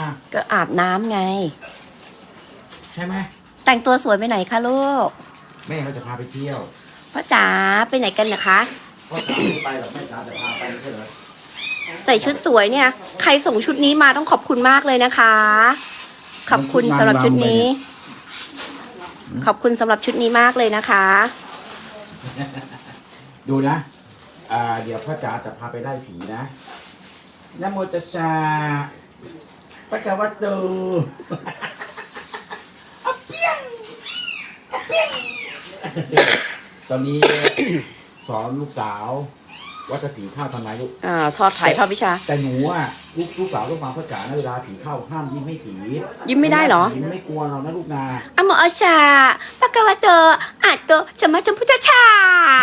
อะก็อาบน้ำไง ใช่ไหมแต่งตัวสวยไปไหนคะลูกแม่เขาจะพาไปเที่ยวพ่อจ๋าไปไหนกันนะคะ พ่อจ๋าไม่ไปหรอกแม่จ๋าจะพาไปไม่ใช่เหรอใส่ชุดสวยเนี่ย ใครส่งชุดนี้มาต้องขอบคุณมากเลยนะคะ ขอบคุณสำหรับชุดนี้ ขอบคุณสำหรับชุดนี้มากเลยนะคะ ดูนะ อ่า เดี๋ยวพ่อจ๋าจะพาไปไล่ผีนะนะโมตัสสะ พระกวัตโตอะเปียงอะเปียงตอนนี้ สอนลูกสาวว่าจะผีเข้าทำไมลูกอ่าทอดไถ่ทอดวิชา แต่หนูอะลูกลูกสาวต้องฟังพ่อจ๋านะเวลาผีเข้าห้ามยิ้มให้ผียิ้มไม่ได้เหรอผีไม่กลัวเรานะลูกนาอะโมอาชาปะกวะโตอาโตจะมาจมพุทธชา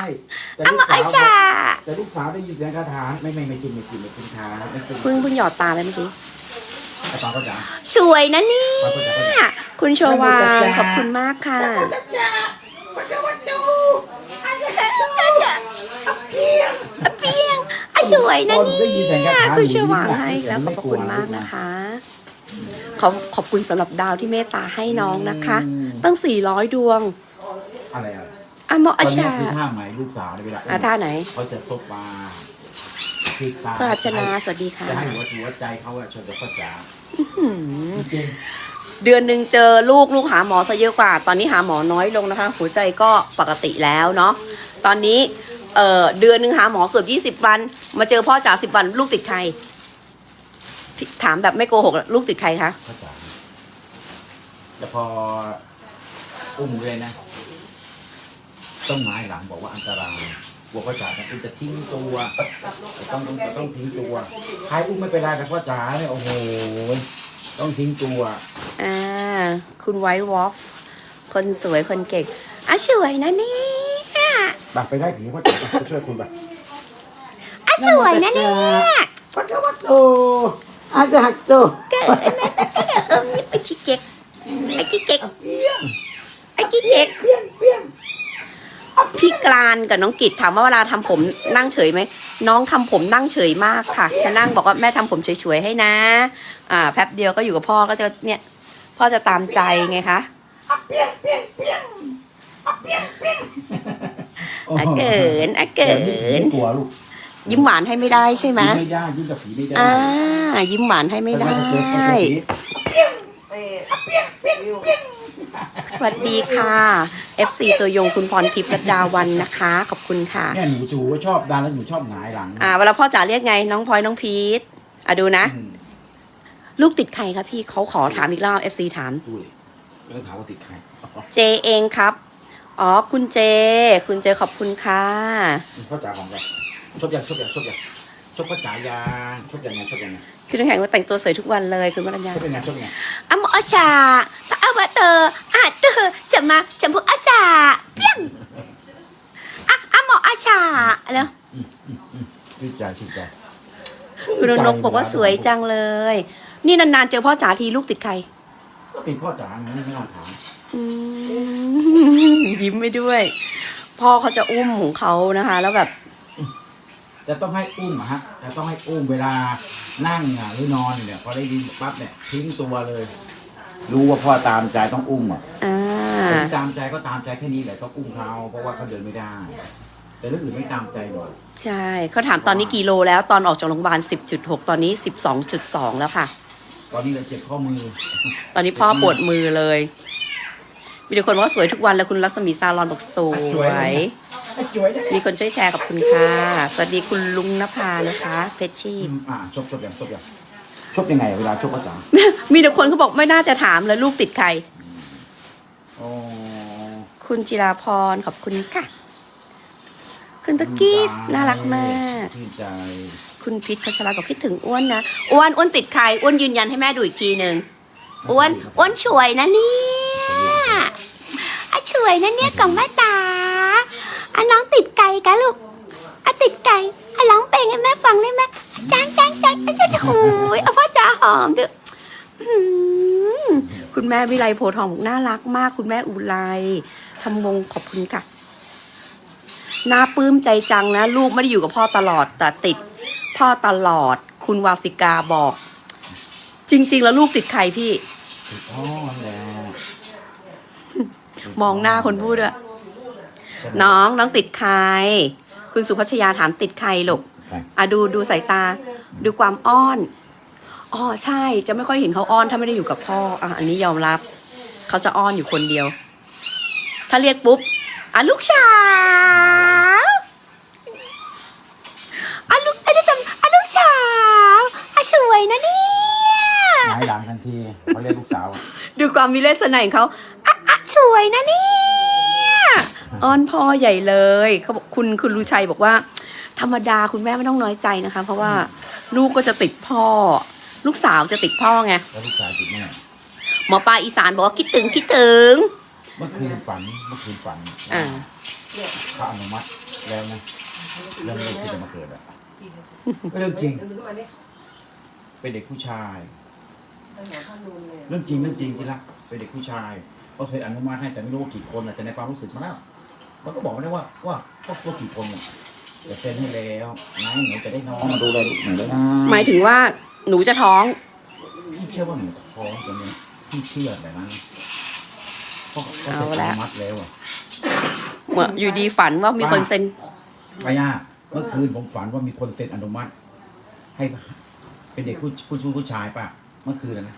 ใช่แต่อะลูโมกอาสาวชาแต่ลูกสาวได้ยินเสียงคาถาไม่ไม่ไม่กินไม่กินไม่กินคาไม่กินเพิ่งเพิ่งหยอดตาเลยเมื่อกี้ สวยนะเนี่พ่อจ๋าพ่อจ๋ายคุณโชวานขอบคุณมากค่ะ เปียงอะสวยนะเนี่ได้ยินเสียงคายถาคุณโชวานหนูยิ้มอะให้แล้วหขนูอบไม่พระคุณมากนะคะขอบขอบคุณสำหรับดาวที่เมตตาให้น้องนะคะ ตั้ง400ดวง อะไรอะอะโมตออานนี้ชาคือท่าไหมลูกสาวในเวลาอะท่าไหนเขาจะซบมา พลิกตาก็รัชนาสวัสดีค่ะ จะให้หัวหัวใจเขาอะชนกับพ่อจ๋าหืมจริงเดือนหนึ่งเจอลูกลูกหาหมอซะเยอะกว่า ตอนนี้หาหมอน้อยลงนะคะ หัวใจก็ปกติแล้วเนาะตอนนี้เอ่อเดือนหนึ่งหาหมอเกือบ20 วัน มาเจอพ่อจ๋าสิบวันลูกติดใครพี่ถามแบบไม่โกหกอะลูกติดใครคะพ่อจ๋าแต่พออุ้มเลยนะ ต้องหงายหลังบอกว่าอันตรายก ลัวพ่อจ๋าเนี่ยจะทิ้งตัวต้องต้องต้องทิ้งตัวใครอุ้มไม่เป็นไรแต่พ่อจ๋าเนี่ยโอ้โหต้องทิ้งตัวอ่าคุณไวท์วอฟคนสวยคนเก่งอะสวยนะเนี่ยบักไปได้ผีพ่อจ๋าไปช่วยคุณไปอะสวยนะเนี่ยพระเจ้าวัตโตอาจารย์โตเกิดนะเออนี่ไปขี้เก๊กไอ้ขี้เก๊กเปี้ยงไอ้ขี้เก๊กเปี้ยงเปี้ยง พี่กลานกับน้องกิจถามว่าเวลาทำผมนั่งเฉยไหมน้องทำผมนั่งเฉยมากค่ะจะนั่งบอกว่าแม่ทำผมเฉยๆให้นะ อ่าแป๊บเดียวก็อยู่กับพ่อก็จะเนี่ย พ่อจะตามใจไงคะเปี้ยงเปี้ยงเปี้ยงเปี้ยงเปี้ยงอะเกินอะเกินกลัวลูกยิ้มหวานให้ไม่ได้ใช่ไหมยิ้มไม่ได้ยิ้มกับผีไม่ได้อ่ายิ้มหวานให้ไม่ได้สวัสดีค่ะ FC ตัวยงคุณพรทิพย์รัตดาวันนะคะ ขอบคุณค่ะ เนี่ยหนูจูก็ชอบดันแล้วหนูชอบหงายหลังอ่าเวลาพ่อจ๋าเรียกไงน้องพลอยน้องพีทอะดูนะ อืมลูกติดใครคะพี่เขาขอถามอีกรอบ FC ถาม ดูเลยไม่ต้องถามว่าติดใครเจเองครับ อ๋อคุณเจ คุณเจขอบคุณค่ะ พ่อจ๋าของกันชอบยังชอบยังชอบยังชอบพ่อจ๋ายางชอบยังไงชอบยังไงคือน้ำแข็งว่าแต่งตัวสวยทุกวันเลยคุณวรัญญาชอบยังไงชอบยังไงอะโมอาชาพระอวเตอร์อาเตอร์จะ มาจมพูอาชาเปี้ยงอะอะโมออาชาแล้วชื่นใจชื่นใจคุณนกบอกว่าสวยจังเลย นี่นานๆเจอพ่อจ๋าทีลูกติดใครก็ติดพ่อจ๋าไม่ไม่ต้องถามยิ้มไปด้วย พ่อเขาจะอุ้มของเขานะคะ แล้วแบบ จะต้องให้อุ้มฮะจะต้องให้อุ้มเวลานั่งหรือนอนเนี่ยพอได้ยินปั๊บเนี่ยทิ้งตัวเลย รู้ว่าพ่อตามใจต้องอุ้มอะอ่า ที่ตามใจก็ตามใจแค่นี้แหละต้องอุ้มเขาเพราะว่าเขาเดินไม่ได้ แต่เรื่องอื่นไม่ตามใจหรอกใช่เขาถามตอนนี้กี่โลแล้วตอนออกจากโรงพยาบาล 10.6 ตอนนี้ 12.2 แล้วค่ะ ตอนนี้เลยเจ็บข้อมือ ตอนนี้พ่อปวดมือเลยมีแต่คนบอกว่าสวยทุกวันเลยคุณรัศมีซาลอนบอกสวยไอ้จวยได้มีคนช่วยแชร์กับคุณค่ะ สวัสดีคุณลุงนภานะคะเพชรชีพอ่าชกชกยังชกยังชกยังไงเวลาชกพ่อจ๋ามีแต่คนเขาบอกไม่น่าจะถามเลยลูกติดใครอ๋อ คุณจิราพรขอบคุณค่ะ คุณตะกี้น่ารักมากชื่นใจคุณพิษพัชราก็คิดถึงอ้วนนะอ้วนอ้วนติดใครอ้วนยืนยันให้แม่ดูอีกทีหนึ่งอ้วนอ้วนช่วยนะเนี่ยอะช่วยนะเนี่ยกล่องแม่ตาอะน้องติดไก่กะลูกอะติดไก่อะร้องเพลงให้แม่ฟังได้ไหมจ้างจ้างจ้างจ้างจ้างโอ้ยเอาพ่อจ๋าหอมด้วยอื้อหือ คุณแม่วิไลโพธิ์ทองบอกน่ารักมาก คุณแม่อุไรทำวงขอบคุณค่ะน่าปลื้มใจจังนะ ลูกไม่ได้อยู่กับพ่อตลอด แต่ติดพ่อตลอด คุณวาสิกาบอก จริง ๆ แล้วลูกติดใครพี่ถูกพ่อแหละมองหน้าคนพูดอะน้องน้องติดใคร คุณสุพัชยาถามติดใครลูกไปอะดูดูสายตา ดูความอ้อน อ๋อใช่ จะไม่ค่อยเห็นเขาอ้อนถ้าไม่ได้อยู่กับพ่ออะอันนี้ยอมรับ เขาจะอ้อนอยู่คนเดียว ถ้าเรียกปุ๊บอะลูกสาวอะลูกอะลูกจำอะลูกสาวอะสวยนะเนี่ยหงายหลังทันทีเขาเรียกลูกสาวอะดูความมีเลสไนของเขาอะอะสวยนะเนี่ยอ้อนพ่อใหญ่เลยเขาบอกคุณคุณลูชัยบอกว่า ธรรมดาคุณแม่ไม่ต้องน้อยใจนะคะ เพราะว่าลูกก็จะติดพ่อ ลูกสาวจะติดพ่อไงแล้วลูกชายติดแม่หมอปลาอีสานบอกว่าคิดถึงคิดถึง เมื่อคืนฝันเมื่อคืนฝันอ่าพระอนุมัติแล้วนะเรื่องลูกที่จะมาเกิดอะเรื่องจริง เป็นเด็กผู้ชาย เรื่องจริงเรื่องจริงที่รักเป็นเด็กผู้ชายเขาเซ็นอนุมัติให้แต่ไม่รู้ว่ากี่คนอะแต่ในความรู้สึกมันแล้วมันก็บอกไม่ได้ว่าว่าครอบครัวกี่คนอะแต่เซ็นให้แล้วนายหนูจะได้น้องมาดูแลลูกหนูแล้วนะ หมายถึงว่า หนูจะท้อง พี่เชื่อว่าหนูท้องตรงนี้พี่เชื่อแบบนั้นเพราะเขาเซ็นเอาอละนุมัติแล้วอะเหมือนอยู่ดีฝันว่ามีคนเซ็นพย่าเมื่อคืนผมฝันว่ามีคนเซ็นอนุมัติ ให้ เป็นเด็กผู้ผู้ผู้ผู้ชายป่ะ เมื่อคืนนะ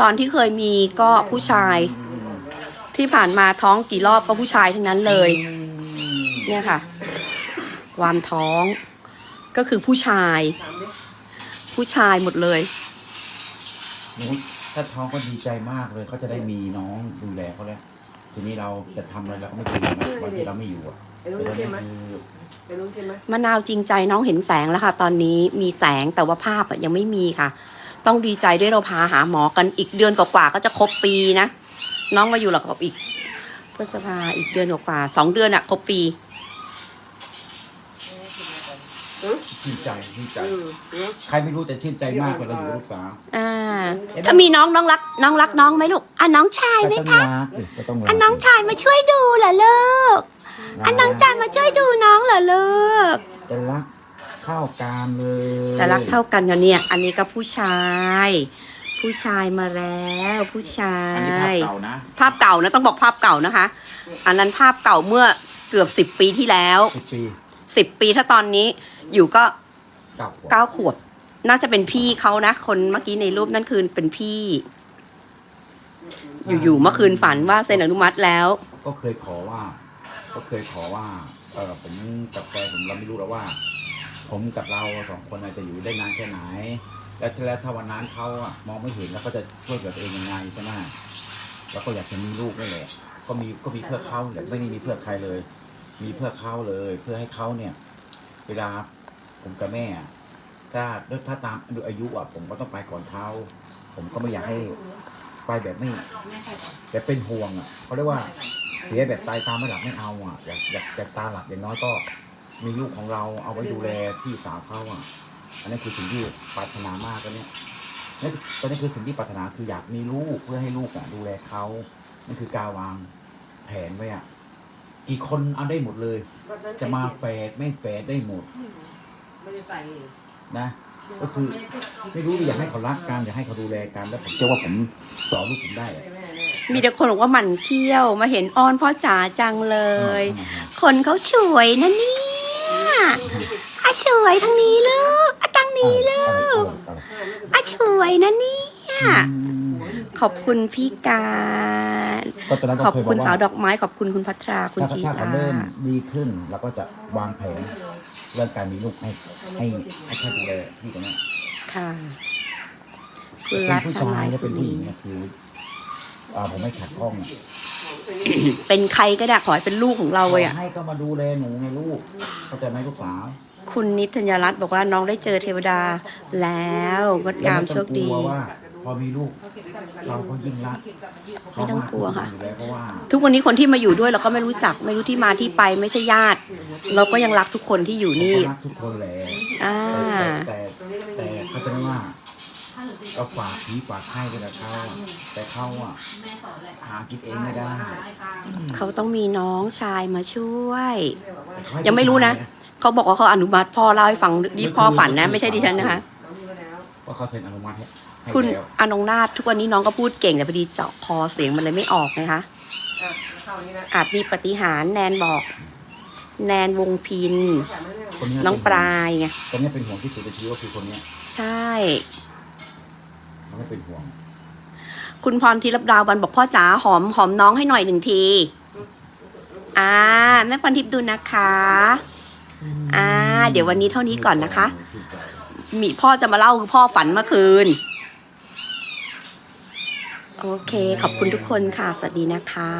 ตอนที่เคยมีก็ผู้ชายที่ผ่านมาท้องกี่รอบก็ผู้ชายทั้งนั้นเลย เนี่ยค่ะ ความท้องก็คือผู้ชาย ผู้ชายหมดเลย หนูถ้าท้องก็ดีใจมากเลยเขาจะได้มีน้องดูแลเขาแล้วทีนี้เราจะทำอะไรเราก็ไม่ถูกนะบางทีเราไม่อยู่อะไปรู้แต่ตอนใช่นี้ไหมคือไปรู้ใช่ไหมมะนาวจริงใจน้องเห็นแสงแล้วค่ะ ตอนนี้มีแสงแต่ว่าภาพอะยังไม่มีค่ะ ต้องดีใจด้วยเราพาหาหมอกันอีกเดือนกว่าๆก็จะครบปีนะ น้องมาอยู่หลักกับอีกพฤษภาอีกเดือนกว่าๆสองเดือนอะครบปี ชื่นใจชื่นใจอืมเนอะใครไม่รู้แต่ชื่นใจมากเวลาอยู่กับลูกสาวอ่าถ้ามีน้องน้องรัก น้องรักน้องไหมลูกอะน้องชายไหมแต่ต้องคะรักดิก็ต้องรักอะน้องชายมาช่วยดูเหรอลูกอะน้องชายมาช่วยดูน้องเหรอลูกจะรักเข้าการเลยแต่รักเท่ากันกันเนี่ย อันนี้ก็ผู้ชาย ผู้ชายมาแล้วผู้ชาอันนี้ภาพย เก่านะภาพเก่านะต้องบอกภาพเก่านะคะ อันนั้นภาพเก่าเมื่อเกือบสิบปีที่แล้ว สิบปี สิบปีถ้าตอนนี้อยู่ก็เก้าขวบเก้าขวบ น่าจะเป็นพี่เขานะ คนเมื่อกี้ในรูปนั่นคือเป็นพี่ อยู่ๆเมื่อคืนฝันว่าเซ็นอนุมัติแล้ว ก็เคยขอว่า ก็เคยขอว่า เออผมกับแฟนผมเราไม่รู้แล้วว่า ผมกับเราสองคนน่ะจะอยู่ได้นานแค่ไหน แล้วแล้วถ้าวันนั้นเขาอะมองไม่เห็นแล้วก็จะช่วยเหลือตัวเองยังไงใช่ไหมแล้วก็อยากจะมีลูกนี่แหละก็มีก็มีเพื่อเขาแต่ไม่ได้มีเพื่อใครเลย มีเพื่อเขาเลย เพื่อให้เขาเนี่ย เวลาผมกับแม่ ถ้าถ้าตามดูอายุอะ ผมก็ต้องไปก่อนเขาผมก็ไม่อยากให้ไปแบบไม่แบบเป็นห่วงอะเขาเรียกว่าเสียแบบตายตาไม่หลับไม่เอาอะอยากอยากอยากตาหลับอย่างน้อยก็ มีลูกของเราเอาไว้ดูแลพี่สาวเขาอะ อันนี้คือสิ่งที่ปรารถนามากตอนนี้นี่ตอนนี้คือสิ่งที่ปรารถนาคืออยากมีลูกเพื่อให้ลูกอะดูแลเขานั่นคือการวางแผนไว้อะ กี่คนเอาได้หมดเลยจะมาแฝดไม่แฝดได้หมดไม่ได้ใส่นะ ก็คือไม่รู้อยากให้เขารักกันอยากให้เขาดูแลกันแล้วผมเชื่อว่าผมสอนลูกผมได้อะแม่แน่มีแต่คนบอกว่าหมันเที่ยวมาเห็นอ้อนพ่อจ๋าจังเลย คนเขาสวยนะเนี่ยอะสวยทางนี้ลูกอะทางนี้ลูกอะสวยนะเนี่ย ขอบคุณพี่การก็ตอนนั้นก็ขอบเคยบคุอณกสาวว่าดอกไม้ ขอบคุณคุณพัทราคุณถ้าจีถ้าเขาตาเริ่มดีขึ้นเราก็จะวางแผนเรื่องการมีลูกให้ให้ให้แค่ดูแลพี่คนนี้ค่ะคุณเป็รันตผู้นชายลายและสุเป็นผู้นีหญิงเนี่ยคืออ่าผมไม่ขัดข้องอะเป็นใครก็ได้ขอให้เป็นลูกของเราเลยอะ ให้ก็มาดูแลหนูไงลูกเข้าใจไหมลูกสาวคุณนิตยรัตน์บอกว่าน้องได้เจอเทวดาแล้วงดงามโชคดีแล้วไม่ต้องกลัวว่าพ อมีลูก เราก็ยิ่งรักไม่ต้องกลัวค่ะอยู่แล้วเพราะว่าทุกวันนี้คนที่มาอยู่ด้วยเราก็ไม่รู้จัก ไม่รู้ที่มาที่ไปไม่ใช่ญาติ เราก็ยังรักทุกคนที่อยู่นี่เราก็รักทุกคนแหละอ่าแต่แต่แต่เขาจะไม่ว่าเราฝากผีฝากไข้ไปกับเขาอะแต่เขาอะหากินเองไม่ได้ เขาต้องมีน้องชายมาช่วยเขาให้ยังไม่รู้นะผู้ชายเขาบอกว่าเขาอนุมัติพ่อเล่าให้ฟังนี่พ่อฝันนะ ไม่ใช่ดิฉันนะคะเอามีมาแล้วว่าเขาเซ็นอนุมัติให้ ใให้คุณแล้วอนงนาถทุกวันนี้น้องก็พูดเก่งแต่พอดีเจาะคอเสียงมันเลยไม่ออกนะคะ อะเข้านี้นะอาจมีปฏิหารย์แนนบอก แนนวงพิน ใส่ไม่ได้คนเนี้ยน้องปลายไงตอนนี้เป็นห่วงที่สุดในชีวิตก็คือคนเนี้ยใช่มันไม่เป็นห่วงคุณพรทิรับดาวบันบอกพ่อจ๋าหอมหอมน้องให้หน่อยหนึ่งที อ่า แม่พรทิพย์ดูนะคะ อ่า เดี๋ยววันนี้เท่านี้ก่อนนะคะ มีพ่อจะมาเล่าคือพ่อฝันเมื่อคืน โอเค ขอบคุณทุกคนค่ะ สวัสดีนะคะ